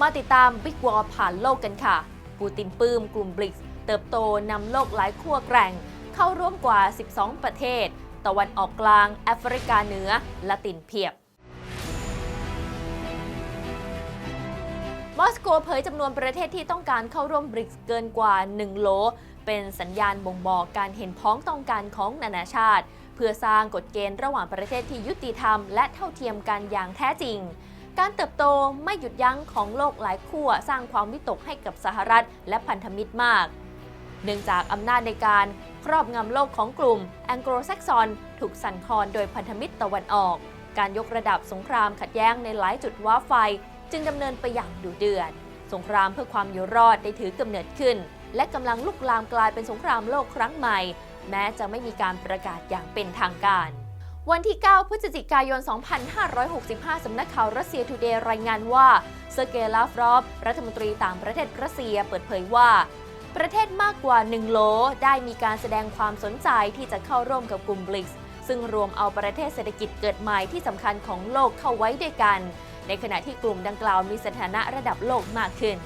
มาติดตามบิ๊กวอลผ่านโลกกันค่ะ ปูตินปื้มกลุ่มบริกเติบโตนำโลกหลายขั้วแกร่ง เข้าร่วมกว่า 12 ประเทศ ตะวันออกกลาง แอฟริกาเหนือละตินเพียบ มอสโกเผยจำนวนประเทศที่ต้องการเข้าร่วมบริกเกินกว่า 1 โหล เป็นสัญญาณบ่งบอกการเห็นพ้องต้องการของนานาชาติ เพื่อสร้างกฎเกณฑ์ระหว่างประเทศที่ยุติธรรมและเท่าเทียมกันอย่างแท้จริง การเติบโตไม่หยุดยั้งของโลกหลายขั้วสร้างความวิตกให้กับสหรัฐและพันธมิตรมาก เนื่องจากอำนาจในการครอบงำโลกของกลุ่มแองโกลแซกซอนถูกสั่นคลอนโดยพันธมิตรตะวันออก การยกระดับสงครามขัดแย้งในหลายจุดว้าไฟ จึงดำเนินไปอย่างดุเดือด สงครามเพื่อความอยู่รอดได้ถือกำเนิดขึ้น และกำลังลุกลามกลายเป็นสงครามโลกครั้งใหม่ แม้จะไม่มีการประกาศอย่างเป็นทางการ วันที่ 9 พฤศจิกายน 2565 สำนักข่าวรัสเซียทูเดย์รายงานว่าเซอร์เกย์ลาฟรอฟ รัฐมนตรีต่างประเทศรัสเซียเปิดเผยว่า ประเทศมากกว่า 1 โล ได้มีการแสดงความสนใจที่จะเข้าร่วมกับกลุ่มบลิกส์ซึ่งรวมเอาประเทศเศรษฐกิจเกิดใหม่ที่สำคัญของโลกเข้าไว้ด้วยกัน ในขณะที่กลุ่มดังกล่าวมีสถานะระดับโลกมากขึ้น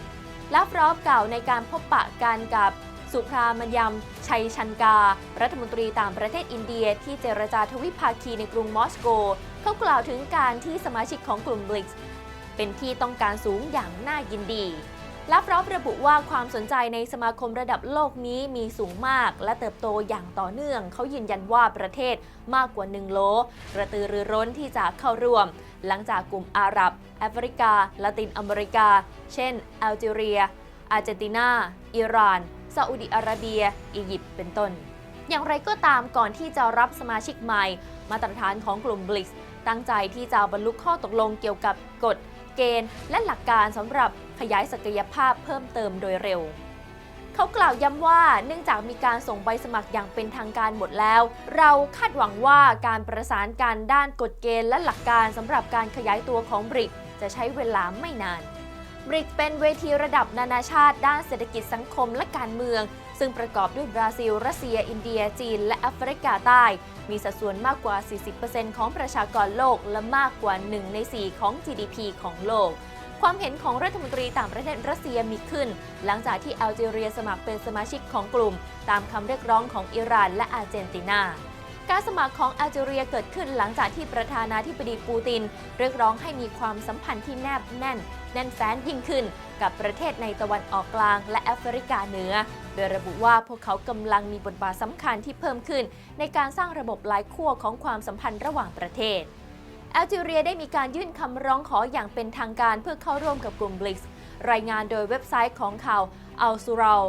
ลาฟรอฟกล่าวในการพบปะกันกับ สุพรามัญยมชัยชันกา รัฐมนตรีต่างประเทศอินเดียที่เจรจาทวิภาคีในกรุงมอสโก เขากล่าวถึงการที่สมาชิกของกลุ่มบลิกส์เป็นที่ต้องการสูงอย่างน่ายินดีลาฟรอฟระบุว่าความสนใจในสมาคมระดับโลกนี้มีสูงมาก และเติบโตอย่างต่อเนื่อง เขายืนยันว่าประเทศมากกว่า 1 โลกระตือรือร้นที่จะเข้าร่วม หลังจากกลุ่มอาหรับ แอฟริกาละตินอเมริกา เช่นแอลจีเรีย อาร์เจนตินา อิหร่าน ซาอุดิอาระเบีย อียิปต์เป็นต้น อย่างไรก็ตามก่อนที่จะรับสมาชิกใหม่ มาตรฐานของกลุ่มบลิกตั้งใจที่จะบรรลุข้อตกลงเกี่ยวกับกฎ เกณฑ์ และหลักการสำหรับขยายศักยภาพเพิ่มเติมโดยเร็วเขากล่าวย้ำว่าเนื่องจากมีการส่งใบสมัครอย่างเป็นทางการหมดแล้ว เราคาดหวังว่าการประสานการด้านกฎเกณฑ์และหลักการสำหรับการขยายตัวของบริก จะใช้เวลาไม่นาน บริกเป็นเวทีระดับนานาชาติด้านเศรษฐกิจสังคมและการเมือง ซึ่งประกอบด้วยบราซิล รัสเซีย อินเดีย จีน และแอฟริกาใต้ มีสัดส่วนมากกว่า 40%ของประชากรโลกและมากกว่า 1 ใน 4 ของ GDP ของโลกความเห็นของรัฐมนตรีต่างประเทศรัสเซียมีขึ้น หลังจากที่แอลจีเรียสมัครเป็นสมาชิกของกลุ่ม ตามคำเรียกร้องของอิหร่านและอาร์เจนตินา การสมัครของแอลจีเรียเกิดขึ้นหลังจากที่ประธานาธิบดีปูติน เรียกร้องให้มีความสัมพันธ์ที่แนบแน่น แน่นแฟ้นยิ่งขึ้น กับประเทศในตะวันออกกลางและแอฟริกาเหนือ โดยระบุว่าพวกเขากำลังมีบทบาทสำคัญที่เพิ่มขึ้น ในการสร้างระบบหลายขั้วของความสัมพันธ์ระหว่างประเทศแอลจีเรียได้มีการยื่นคำร้องขออย่างเป็นทางการเพื่อเข้าร่วมกับกลุ่มบลิกรายงานโดยเว็บไซต์ของข่าวอัลซูราล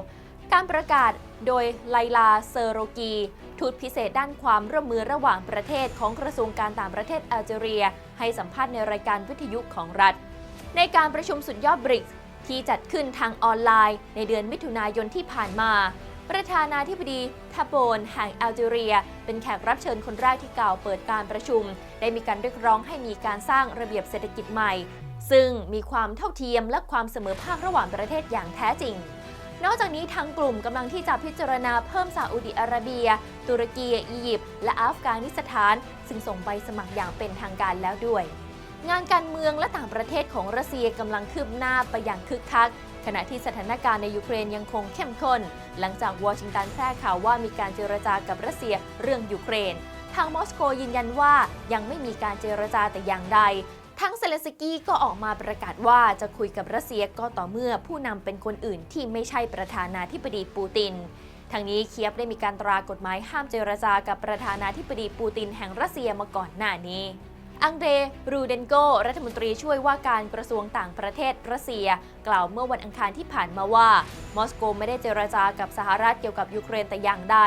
การประกาศ โดยไลลาเซโรกี ทูตพิเศษด้านความร่วมมือระหว่างประเทศของกระทรวงการต่างประเทศแอลจีเรีย ให้สัมภาษณ์ในรายการวิทยุของรัฐ ในการประชุมสุดยอดบริกที่จัดขึ้นทางออนไลน์ ในเดือนมิถุนายนที่ผ่านมา ประธานาธิบดีทาโบนแห่งแอลจีเรีย เป็นแขกรับเชิญคนแรกที่กล่าวเปิดการประชุม ได้มีการเรียกร้องให้มีการสร้างระเบียบเศรษฐกิจใหม่ ซึ่งมีความเท่าเทียมและความเสมอภาคระหว่างประเทศอย่างแท้จริง นอกจากนี้ทางกลุ่มกำลังที่จะพิจารณาเพิ่มซาอุดิอาระเบีย ตุรกี อียิปต์ และอัฟกานิสถาน ซึ่งส่งใบสมัครอย่างเป็นทางการแล้วด้วย งานการเมืองและต่างประเทศของรัสเซียกำลังคืบหน้าไปอย่างคึกคัก ขณะที่สถานการณ์ในยูเครนยังคงเข้มข้น หลังจากวอชิงตันแพร่ข่าวว่ามีการเจรจากับรัสเซียเรื่องยูเครนทางมอสโกยืนยันว่ายังไม่มีการเจรจาแต่อย่างใด ทั้งเซเลสกี้ก็ออกมาประกาศว่าจะคุยกับรัสเซียก็ต่อเมื่อผู้นำเป็นคนอื่นที่ไม่ใช่ประธานาธิบดีปูตินทางนี้เคียบได้มีการตรากฎหมายห้ามเจรจากับประธานาธิบดีปูตินแห่งรัสเซียมาก่อนหน้านี้ อังเดรรูเดนโก รัฐมนตรีช่วยว่าการกระทรวงต่างประเทศรัสเซีย กล่าวเมื่อวันอังคารที่ผ่านมาว่า มอสโกไม่ได้เจรจากับสหรัฐเกี่ยวกับยูเครนแต่อย่างใด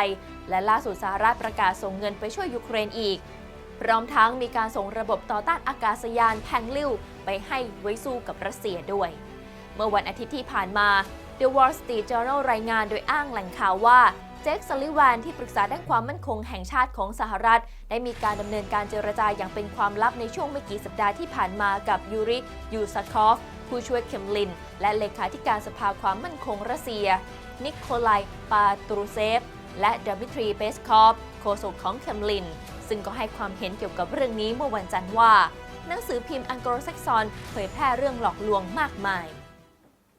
และล่าสุดสหรัฐประกาศส่งเงินไปช่วยยูเครนอีก พร้อมทั้งมีการส่งระบบต่อต้านอากาศยานแพงลิวไปให้ไว้สู้กับรัสเซียด้วย เมื่อวันอาทิตย์ที่ผ่านมา The Wall Street Journal รายงานโดยอ้างแหล่งข่าวว่าเจคซัลลิแวนที่ปรึกษาด้านความมั่นคงแห่งชาติของสหรัฐ ได้มีการดำเนินการเจรจาอย่างเป็นความลับในช่วงไม่กี่สัปดาห์ที่ผ่านมากับยูริ ยูซาคอฟ ผู้ช่วยเคมลิน และเลขาธิการสภาความมั่นคงรัสเซีย นิโคลายปาตรูเซฟ และดมิทรีเบสคอฟโฆษกของเคมลิน ซึ่งก็ให้ความเห็นเกี่ยวกับเรื่องนี้เมื่อวันจันทร์ว่า หนังสือพิมพ์อังกฤษแซกซอนเผยแพร่เรื่องหลอกลวงมากมาย